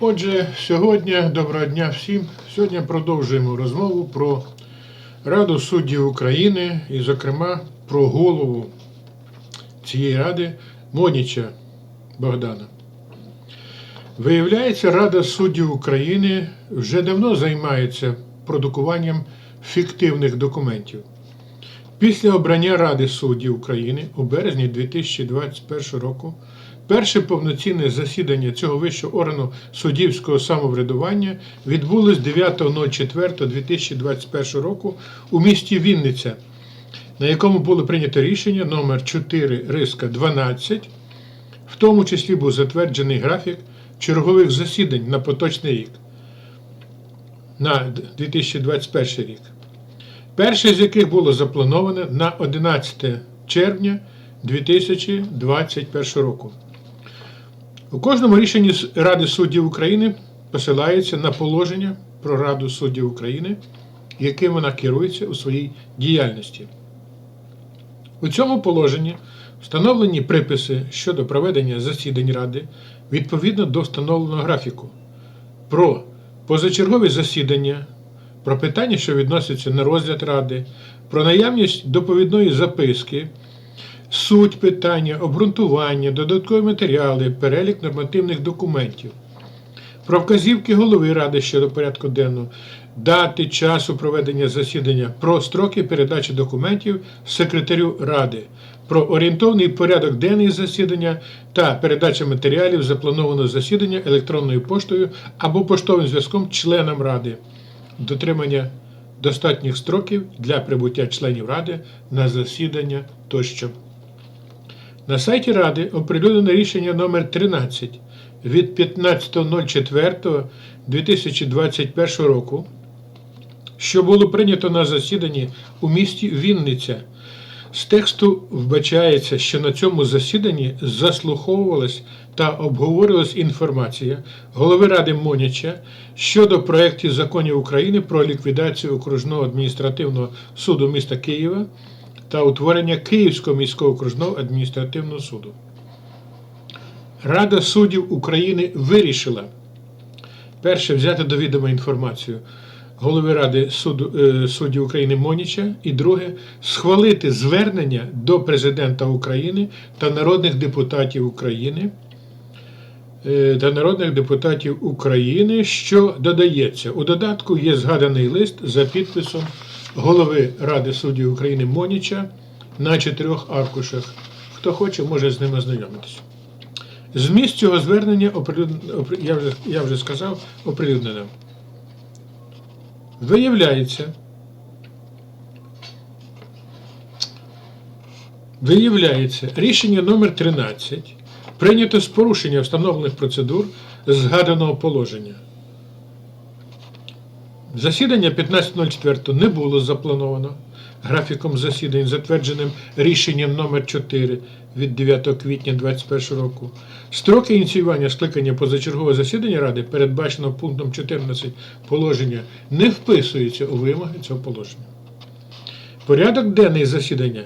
Отже, сьогодні доброго дня всім. Сьогодні продовжуємо розмову про Раду суддів України і, зокрема, про голову цієї ради Моніча Богдана. Виявляється, Рада суддів України вже давно займається продукуванням фіктивних документів. Після обрання Ради суддів України у березні 2021 року перше повноцінне засідання цього вищого органу суддівського самоврядування відбулось 9.04.2021 року у місті Вінниця, на якому було прийнято рішення номер 4 риска 12, в тому числі був затверджений графік чергових засідань на поточний рік на 2021 рік. Перше з яких було заплановане на 11 червня 2021 року. У кожному рішенні Ради суддів України посилається на положення про Раду суддів України, яким вона керується у своїй діяльності. У цьому положенні встановлені приписи щодо проведення засідань Ради відповідно до встановленого графіку, про позачергові засідання, про питання, що відносяться на розгляд Ради, про наявність доповідної записки, суть питання, обґрунтування, додаткові матеріали, перелік нормативних документів, про вказівки голови Ради щодо порядку денного, дати часу проведення засідання, про строки передачі документів секретарю Ради, про орієнтовний порядок денний засідання та передача матеріалів запланованого засідання електронною поштою або поштовим зв'язком членам Ради, дотримання достатніх строків для прибуття членів Ради на засідання тощо. На сайті Ради оприлюднено рішення номер 13 від 15.04.2021 року, що було прийнято на засіданні у місті Вінниця. З тексту вбачається, що на цьому засіданні заслуховувалась та обговорювалась інформація голови Ради Моняча щодо проєктів законів України про ліквідацію окружного адміністративного суду міста Києва та утворення Київського міського окружного адміністративного суду. Рада суддів України вирішила перше взяти до відома інформацію голови Ради суду, е, суддів України Моніча, і друге схвалити звернення до Президента України та народних депутатів України е, та народних депутатів України, що додається. У додатку є згаданий лист за підписом голови Ради суддів України Моніча на чотирьох аркушах. Хто хоче, може з ним ознайомитися. Зміст цього звернення я вже, я вже сказав, оприлюднено. Виявляється, виявляється, рішення номер 13 прийнято з порушення встановлених процедур згаданого положення. Засідання 15.04 не було заплановано графіком засідань, затвердженим рішенням номер 4 від 9 квітня 2021 року. Строки ініціювання скликання позачергового засідання Ради, передбачено пунктом 14 положення, не вписуються у вимоги цього положення. Порядок денний засідання,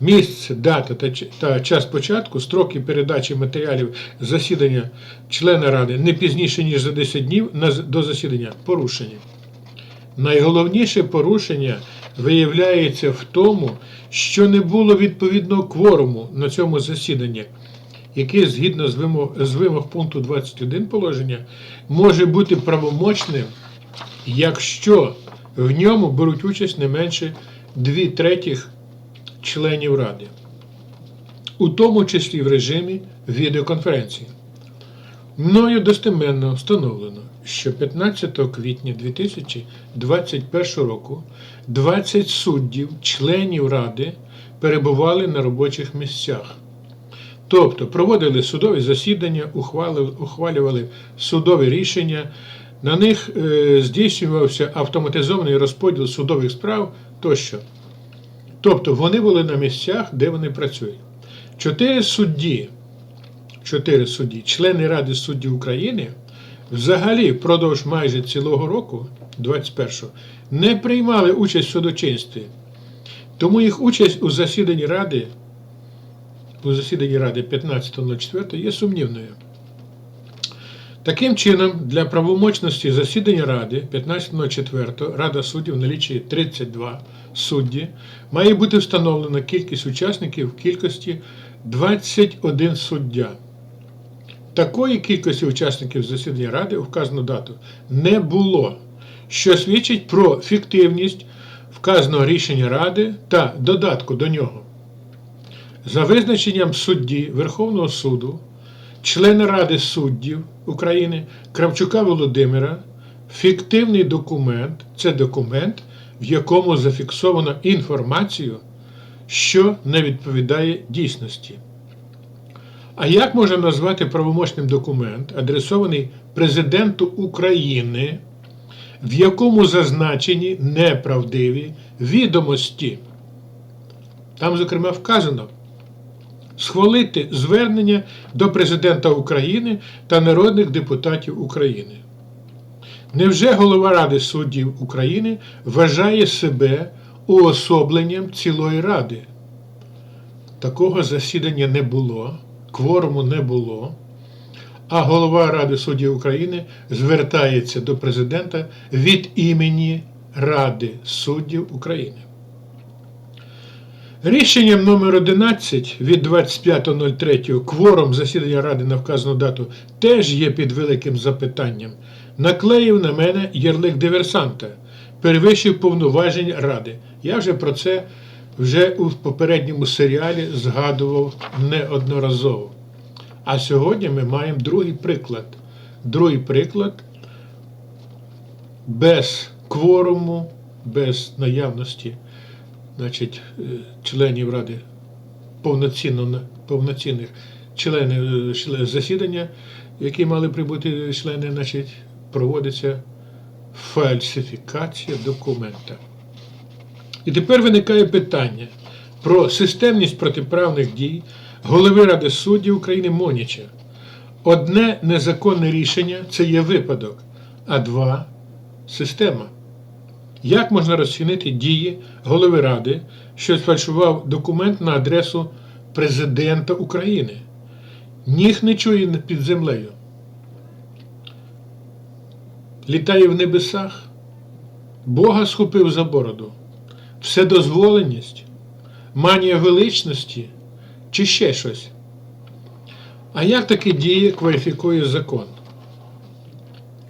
місце, дата та, час початку, строки передачі матеріалів засідання члена Ради не пізніше, ніж за 10 днів до засідання порушені. Найголовніше порушення виявляється в тому, що не було відповідного кворуму на цьому засіданні, яке згідно з вимог, з вимог пункту 21 положення може бути правомочним, якщо в ньому беруть участь не менше 2 третіх членів Ради, у тому числі в режимі відеоконференції. Мною достеменно встановлено, що 15 квітня 2021 року 20 суддів, членів Ради, перебували на робочих місцях. Тобто проводили судові засідання, ухвалювали судові рішення, на них е, здійснювався автоматизований розподіл судових справ тощо. Тобто вони були на місцях, де вони працюють. Чотири судді чотири судді, члени Ради суддів України, взагалі впродовж майже цілого року, 21-го, не приймали участь в судочинстві. Тому їх участь у засіданні Ради, у засіданні Ради 15.04 є сумнівною. Таким чином, для правомочності засідання Ради 15.04 Рада суддів налічує 32 судді, має бути встановлена кількість учасників в кількості 21 суддя. Такої кількості учасників засідання Ради у вказану дату не було, що свідчить про фіктивність вказаного рішення Ради та додатку до нього. За визначенням судді Верховного суду, члена Ради суддів України Кравчука Володимира, фіктивний документ це документ, в якому зафіксовано інформацію, що не відповідає дійсності. А як можна назвати правомочним документ, адресований Президенту України, в якому зазначені неправдиві відомості? Там, зокрема, вказано схвалити звернення до Президента України та народних депутатів України. Невже голова Ради суддів України вважає себе уособленням цілої ради? Такого засідання не було, кворуму не було. А голова Ради суддів України звертається до президента від імені Ради суддів України. Рішенням номер 11 від 25.03 кворум засідання Ради на вказану дату теж є під великим запитанням. Наклеїв на мене ярлик диверсанта, перевищив повноважень Ради. Я вже про це вже у попередньому серіалі згадував неодноразово. А сьогодні ми маємо другий приклад. Другий приклад без кворуму, без наявності значить, е, членів Ради повноцінно, повноцінних членів е, засідання, які мали прибути члени, значить, проводиться фальсифікація документа. І тепер виникає питання про системність протиправних дій голови Ради суддів України Моніча. Одне незаконне рішення це є випадок, а два система. Як можна розцінити дії голови Ради, що сфальшував документ на адресу Президента України? Ніг не чує під землею. Літає в небесах, Бога схопив за бороду, вседозволеність, манія величності чи ще щось. А як такі дії кваліфікує закон?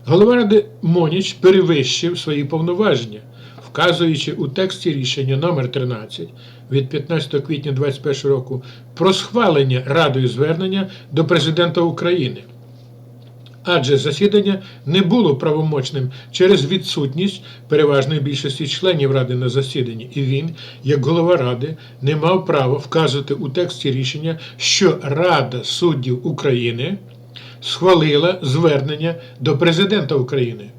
Голова Ради Моніч перевищив свої повноваження, вказуючи у тексті рішення номер 13 від 15 квітня 2021 року про схвалення Радою звернення до Президента України. Адже засідання не було правомочним через відсутність переважної більшості членів Ради на засіданні, і він, як голова Ради, не мав права вказувати у тексті рішення, що Рада суддів України схвалила звернення до Президента України.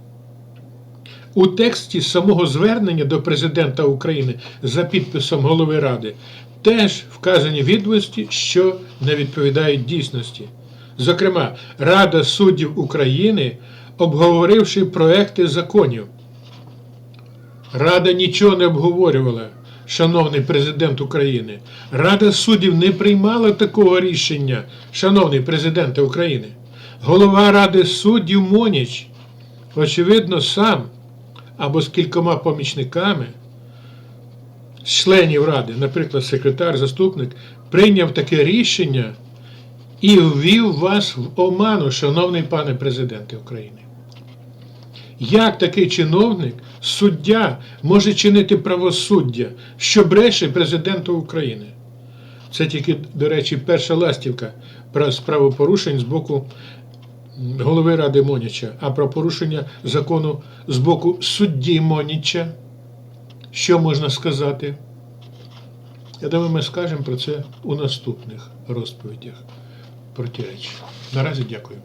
У тексті самого звернення до Президента України за підписом голови Ради теж вказані відомості, що не відповідають дійсності. Зокрема, Рада суддів України, обговоривши проекти законів, Рада нічого не обговорювала, шановний президент України. Рада суддів не приймала такого рішення, шановний президенте України. Голова Ради суддів Моніч, очевидно, сам або з кількома помічниками членів Ради, наприклад, секретар, заступник, прийняв таке рішення і ввів вас в оману, шановний пане президенте України. Як такий чиновник, суддя, може чинити правосуддя, що бреше президенту України? Це тільки, до речі, перша ластівка про правопорушень з боку голови Ради Моніча, а про порушення закону з боку судді Моніча. Що можна сказати? Я думаю, ми скажемо про це у наступних розповідях. Протиречі. Наразі дякую.